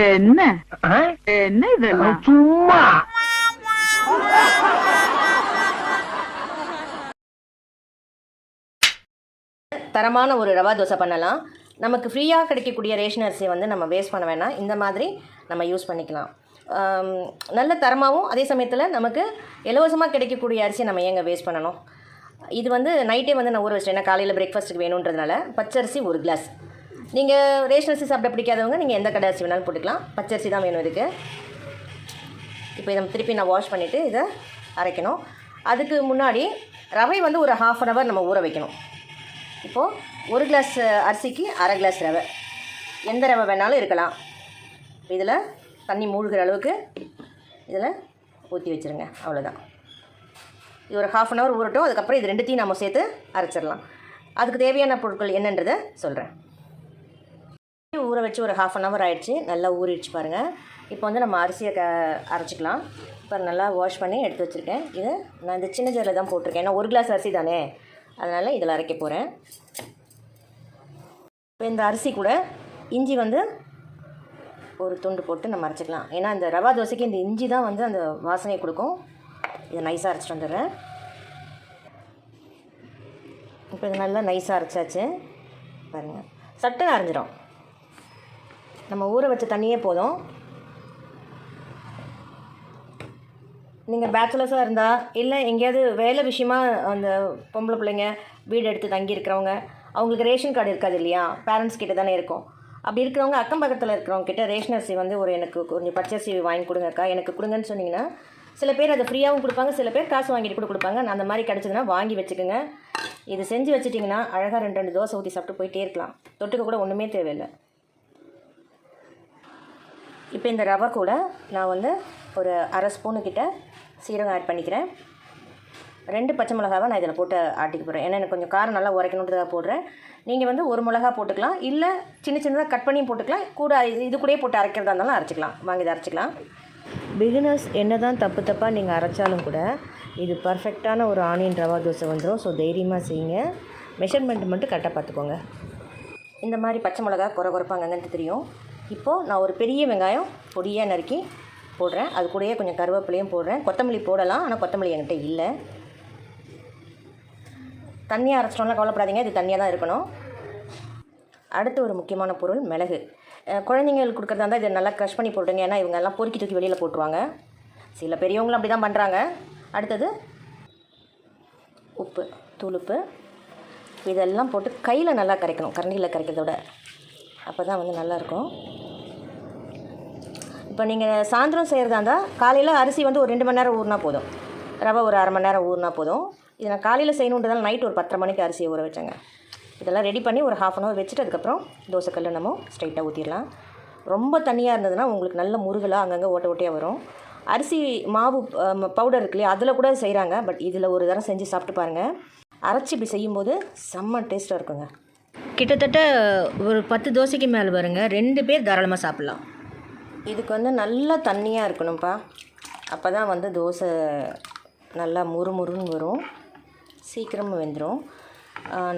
என்ன? என்ன இதெல்லாம்? சும்மா. தரமான ஒரு ரவா தோசை பண்ணலாம். நமக்கு ஃப்ரீயாக கிடைக்கக்கூடிய ரேஷன் அரிசியை வந்து நம்ம வேஸ்ட் பண்ண வேணாம். இந்த மாதிரி நம்ம யூஸ் பண்ணிக்கலாம். நல்ல தரமாகவும் அதே சமயத்தில் நமக்கு இலவசமாக கிடைக்கக்கூடிய அரிசியை நம்ம ஏங்க வேஸ்ட் பண்ணணும்? இது வந்து நைட்டே வந்து நான் ஊற வச்சிட்டேன். ஏன்னா காலையில் பிரேக்ஃபாஸ்ட்டுக்கு வேணுன்றதுனால பச்சரிசி ஒரு கிளாஸ் நீங்கள் ரேஷன் அரிசி சாப்பிட பிடிக்காதவங்க நீங்கள் எந்த கடை அரிசி வேணாலும் போட்டுக்கலாம். பச்சரிசி தான் வேணும் இதுக்கு. இப்போ இதை திருப்பி நான் வாஷ் பண்ணிவிட்டு இதை அரைக்கணும். அதுக்கு முன்னாடி ரவை வந்து ஒரு ஹாஃப் அன் ஹவர் நம்ம ஊற வைக்கணும். இப்போது ஒரு கிளாஸ் அரிசிக்கு அரை கிளாஸ் ரவை. எந்த ரவை வேணாலும் இருக்கலாம். இதில் தண்ணி மூழ்கிற அளவுக்கு இதில் ஊற்றி வச்சுருங்க. அவ்வளோதான் இது ஒரு ஹாஃப் அன் ஹவர் ஊறட்டும். அதுக்கப்புறம் இது ரெண்டுத்தையும் நம்ம சேர்த்து அரைச்சிடலாம். அதுக்கு தேவையான பொருட்கள் என்னன்றதை சொல்கிறேன் ஊற வச்சு ஒரு ஹாஃப் அன் ஹவர் ஆயிடுச்சு. நல்லா ஊறிடுச்சு பாருங்கள் இப்போ வந்து நம்ம அரிசியை க அரைச்சிக்கலாம். இப்போ நல்லா வாஷ் பண்ணி எடுத்து வச்சுருக்கேன். இது நான் இந்த சின்ன ஜாரில் தான் போட்டிருக்கேன். ஏன்னா ஒரு கிளாஸ் அரிசி தானே. அதனால் இதில் அரைக்க போகிறேன் இப்போ இந்த அரிசி கூட இஞ்சி வந்து ஒரு துண்டு போட்டு நம்ம அரைச்சிக்கலாம். ஏன்னா இந்த ரவா தோசைக்கு இந்த இஞ்சி தான் வந்து அந்த வாசனையை கொடுக்கும். இதை நைஸாக அரைச்சிட்டு வந்துடுறேன். இப்போ இது நல்லா நைஸாக அரைச்சாச்சு. பாருங்கள் சட்டுன்னு அரைஞ்சிரும். நம்ம ஊற வச்ச தண்ணியே போதும். நீங்கள் பேச்சுலர்ஸாக இருந்தால் இல்லை எங்கேயாவது வேலை விஷயமா அந்த பொம்பளை பிள்ளைங்க வீடு எடுத்து தங்கி இருக்கிறவங்க அவங்களுக்கு ரேஷன் கார்டு இருக்காது இல்லையா? பேரண்ட்ஸ் கிட்ட தானே இருக்கும். அப்படி இருக்கிறவங்க அக்கம் பக்கத்தில் இருக்கிறவங்க கிட்ட ரேஷன் அரிசி வந்து ஒரு எனக்கு கொஞ்சம் பச்சரிசி வாங்கி கொடுங்கக்கா எனக்கு கொடுங்கன்னு சொன்னிங்கன்னா சில பேர் அதை ஃப்ரீயாகவும் கொடுப்பாங்க சில பேர் காசு வாங்கிட்டு கூட கொடுப்பாங்க. நான் அந்த மாதிரி கிடச்சதுன்னா வாங்கி வச்சுக்கோங்க. இது செஞ்சு வச்சுட்டிங்கன்னா அழகாக ரெண்டு ரெண்டு தோசை ஊற்றி சாப்பிட்டு போயிட்டே இருக்கலாம். தொட்டுக்க கூட ஒன்றுமே தேவையில்லை. இப்போ இந்த ரவை கூட நான் வந்து ஒரு அரை ஸ்பூனு கிட்ட சீரகம் ஆட் பண்ணிக்கிறேன். ரெண்டு பச்சை மிளகாவை நான் இதில் போட்டு ஆட்டிக்க போகிறேன் ஏன்னா எனக்கு கொஞ்சம் காரம் நல்லா உரைக்கணுன்றதாக போடுறேன். நீங்கள் வந்து ஒரு மிளகா போட்டுக்கலாம். இல்லை சின்ன சின்னதாக கட் பண்ணியும் போட்டுக்கலாம். கூட இது கூடயே போட்டு அரைக்கிறதா இருந்தாலும் அரைச்சிக்கலாம். வாங்கி இதை அரைச்சிக்கலாம். பிகினர்ஸ் என்ன தான் தப்பு தப்பாக நீங்கள் அரைச்சாலும் கூட இது பர்ஃபெக்டான ஒரு ஆனியன் ரவா தோசை வந்துடும் ஸோ தைரியமாக செய்யுங்க. மெஷர்மெண்ட் மட்டும் கரெக்டாக பார்த்துக்கோங்க. இந்த மாதிரி பச்சை மிளகா குறை குறைப்பாங்கன்னு தெரியும். இப்போது நான் ஒரு பெரிய வெங்காயம் பொடியாக நறுக்கி போடுறேன். அது கூடயே கொஞ்சம் கருவேப்பிலையும் போடுறேன். கொத்தமல்லி போடலாம் ஆனால் கொத்தமல்லி என்கிட்ட இல்லை. தண்ணியாக அரைச்சிட்டோம்லாம் கவலைப்படாதீங்க இது தண்ணியாக தான் இருக்கணும். அடுத்து ஒரு முக்கியமான பொருள் மிளகு. குழந்தைங்களுக்கு கொடுக்குறதா இருந்தால் இதை நல்லா க்ரஷ் பண்ணி போட்டுங்க ஏன்னா இவங்க எல்லாம் பொறுக்கி தூக்கி வெளியில் போட்டுருவாங்க. சில பெரியவங்களும் அப்படி தான் பண்ணுறாங்க அடுத்தது உப்பு துளுப்பு. இதெல்லாம் போட்டு கையில் நல்லா கரைக்கணும். கரண்டியில் கரைக்கிறத விட. அப்போ தான் வந்து நல்லாயிருக்கும் இப்போ நீங்கள் சாயந்தரம் செய்கிறதா இருந்தால் காலையில் அரிசி வந்து ஒரு ரெண்டு மணி நேரம் ஊறினா போதும். ரவை ஒரு அரை மணி நேரம் ஊறினா போதும். இதை நான் காலையில் செய்யணுன்றதால் நைட் ஒரு பத்தரை மணிக்கு அரிசியை ஊற வச்சேங்க. இதெல்லாம் ரெடி பண்ணி ஒரு ஹாஃப் அன் ஹவர் வச்சுட்டு அதுக்கப்புறம் தோசைக்கல்ல நம்ம ஸ்ட்ரைட்டாக ஊற்றிடலாம் ரொம்ப தண்ணியாக இருந்ததுன்னா உங்களுக்கு நல்ல முருகலாக அங்கங்கே ஓட்ட ஓட்டையாக வரும். அரிசி மாவு பவுடர் இருக்கு இல்லையா அதில் கூட செய்கிறாங்க பட் இதில் ஒரு தரம் செஞ்சு சாப்பிட்டு பாருங்கள் அரைச்சி இப்படி செய்யும்போது செம்ம டேஸ்ட்டாக இருக்குங்க. கிட்டத்தட்ட ஒரு பத்து தோசைக்கு மேலே வருங்க. ரெண்டு பேர் தாராளமாக சாப்பிட்லாம். இதுக்கு வந்து நல்லா தண்ணியாக இருக்கணும்ப்பா. அப்போ தான் வந்து தோசை நல்லா முறுமுறுன்னு வரும். சீக்கிரமாக வெந்துடும்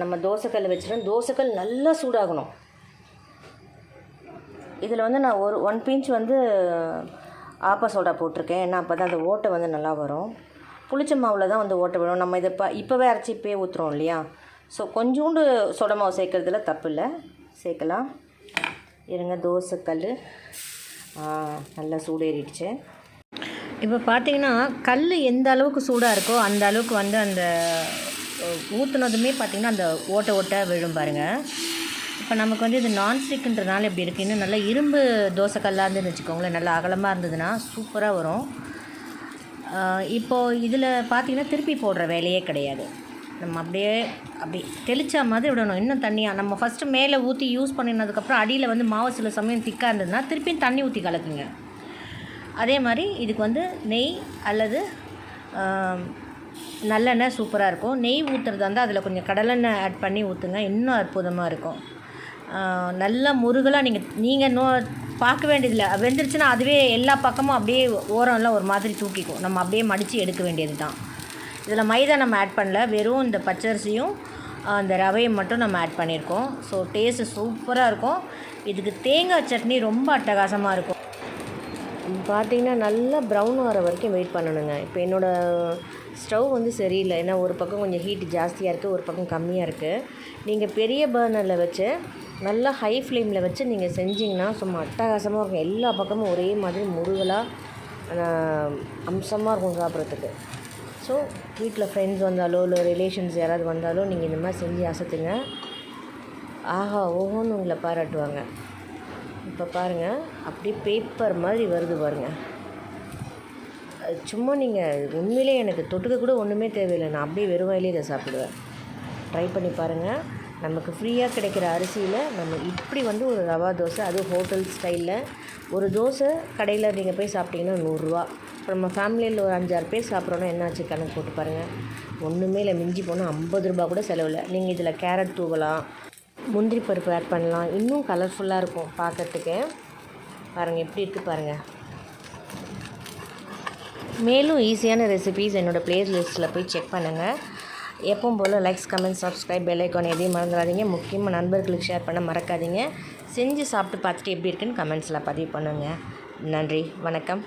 நம்ம தோசைக்கல் வச்சிடும் தோசைக்கல் நல்லா சூடாகணும். இதில் வந்து நான் ஒரு ஒன் பிஞ்ச் வந்து ஆப்பா சோடா போட்டிருக்கேன். ஏன்னா அப்போ தான் அந்த ஓட்டை வந்து நல்லா வரும். புளிச்ச மாவில் தான் வந்து ஓட்டை விடும் நம்ம இதை இப்போ இப்போவே அரைச்சி இப்போயே ஊற்றுறோம் இல்லையா? ஸோ கொஞ்சோண்டு சோடா மாவு சேர்க்குறதுல தப்பு இல்லை சேர்க்கலாம். இருங்க தோசைக்கல் நல்லா சூடேறிடுச்சு. இப்போ பார்த்தீங்கன்னா கல் எந்த அளவுக்கு சூடாக இருக்கோ அந்த அளவுக்கு வந்து அந்த ஊற்றுனதுமே பார்த்திங்கன்னா அந்த ஓட்டை ஓட்டை விழும் பாருங்கள் இப்போ நமக்கு வந்து இது நான்ஸ்டிக்குன்றனால எப்படி இருக்குது இன்னும் நல்லா இரும்பு தோசைக்கல்லாக இருந்துன்னு வச்சுக்கோங்களேன். நல்லா அகலமாக இருந்ததுன்னா சூப்பராக வரும். இப்போது இதில் பார்த்தீங்கன்னா திருப்பி போடுற வேலையே கிடையாது. நம்ம அப்படியே அப்படி தெளித்தா மாதிரி விடணும். இன்னும் தண்ணியாக நம்ம ஃபஸ்ட்டு மேலே ஊற்றி யூஸ் பண்ணினதுக்கப்புறம் அடியில் வந்து மாவு சில சமயம் திக்காக இருந்ததுன்னா திருப்பியும் தண்ணி ஊற்றி கலக்குங்க. அதே மாதிரி இதுக்கு வந்து நெய் அல்லது நல்லெண்ணெய் சூப்பராக இருக்கும். நெய் ஊற்றுறதா இருந்தால் அதில் கொஞ்சம் கடலெண்ணெய் ஆட் பண்ணி ஊற்றுங்க இன்னும் அற்புதமாக இருக்கும். நல்லா முருகலாக நீங்கள் நீங்கள் நோ பார்க்க வேண்டியதில்லை. வெந்துருச்சுன்னா அதுவே எல்லா பக்கமும் அப்படியே ஓரம்லாம் ஒரு மாதிரி தூக்கிக்கும். நம்ம அப்படியே மடித்து எடுக்க வேண்டியது தான் இதில் மைதா நம்ம ஆட் பண்ணல. வெறும் இந்த பச்சரிசியும் அந்த ரவையை மட்டும் நம்ம ஆட் பண்ணியிருக்கோம். ஸோ டேஸ்ட்டு சூப்பராக இருக்கும். இதுக்கு தேங்காய் சட்னி ரொம்ப அட்டகாசமாக இருக்கும். பார்த்தீங்கன்னா நல்லா ப்ரௌன் வர வரைக்கும் வெயிட் பண்ணணுங்க. இப்போ என்னோடய ஸ்டவ் வந்து சரியில்லை. ஏன்னா ஒரு பக்கம் கொஞ்சம் ஹீட் ஜாஸ்தியாக இருக்குது ஒரு பக்கம் கம்மியாக இருக்குது நீங்கள் பெரிய பர்னரில் வச்சு நல்லா ஹை ஃப்ளேமில் வச்சு நீங்கள் செஞ்சிங்கன்னா சும்மா அட்டகாசமாக இருக்கும். எல்லா பக்கமும் ஒரே மாதிரி முருகலாக அம்சமாக இருக்கும் சாப்பிட்றதுக்கு. ஸோ வீட்டில் ஃப்ரெண்ட்ஸ் வந்தாலோ இல்லை ரிலேஷன்ஸ் யாராவது வந்தாலோ நீங்கள் இந்த மாதிரி செஞ்சு அசத்துங்க. ஆஹா ஓஹோன்னு உங்களை பாராட்டுவாங்க. இப்போ பாருங்கள் அப்படியே பேப்பர் மாதிரி வருது பாருங்கள் சும்மா நீங்கள் உண்மையிலே எனக்கு தொட்டுக்க கூட ஒன்றுமே தேவையில்லை. நான் அப்படியே வெறும் வாயிலே இதை சாப்பிடுவேன். ட்ரை பண்ணி பாருங்கள் நமக்கு ஃப்ரீயாக கிடைக்கிற அரிசியில் நம்ம இப்படி வந்து ஒரு ரவா தோசை அதுவும் ஹோட்டல் ஸ்டைலில் ஒரு தோசை கடையில் நீங்கள் போய் சாப்பிட்டிங்கன்னா நூறுரூவா இப்போ நம்ம ஃபேமிலியில் ஒரு அஞ்சாறு பேர் சாப்பிட்றோன்னா என்னாச்சு கணக்கு போட்டு பாருங்கள் ஒன்றுமே இல்லை. மிஞ்சி போனால் ஐம்பது ரூபா கூட செலவில்லை. நீங்கள் இதில் கேரட் தூவலாம் முந்திரி பருப்பு ஆட் பண்ணலாம். இன்னும் கலர்ஃபுல்லாக இருக்கும் பார்க்கறதுக்கு பாருங்கள் எப்படி இருக்குது பாருங்கள் மேலும் ஈஸியான ரெசிபீஸ் என்னோடய ப்ளேலிஸ்ட்டில் போய் செக் பண்ணுங்கள் எப்பவும் போல் likes comment subscribe bell icon எதையும் மறந்துடாதீங்க. முக்கியமாக நண்பர்களுக்கு ஷேர் பண்ண மறக்காதீங்க. செஞ்சு சாப்பிட்டு பார்த்துட்டு எப்படி இருக்குன்னு கமெண்ட்ஸில் பதிவு பண்ணுங்கள் நன்றி வணக்கம்.